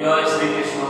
জয় শ্রীকৃষ্ণ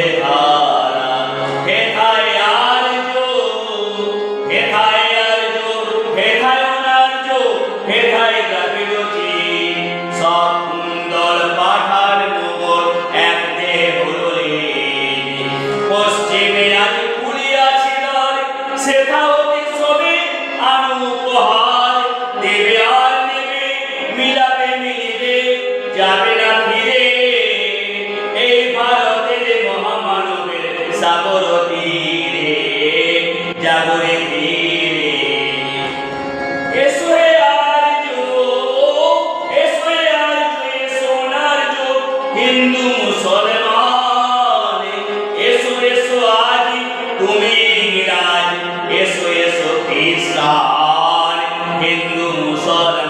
내 아. সাগর তীরে জাগরে তীরে। এসো হে আরজু এসো হে আরজু এসো হিন্দু মুসলমান।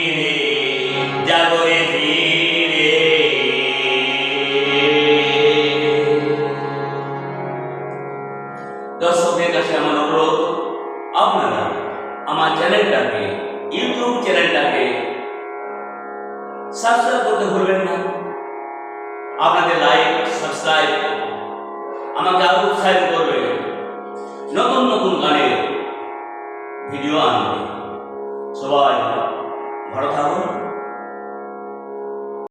চ্যানেলটাকে ইউটিউব চ্যানেলটাকে সাবস্ক্রাইব করতে ভুলবেন না। আপনাদের লাইক সাবস্ক্রাইব আমাকে আরও উৎসাহিত করবে। নতুন নতুন গানের ভিডিও আনবে। সবাই ভালো থাকুন।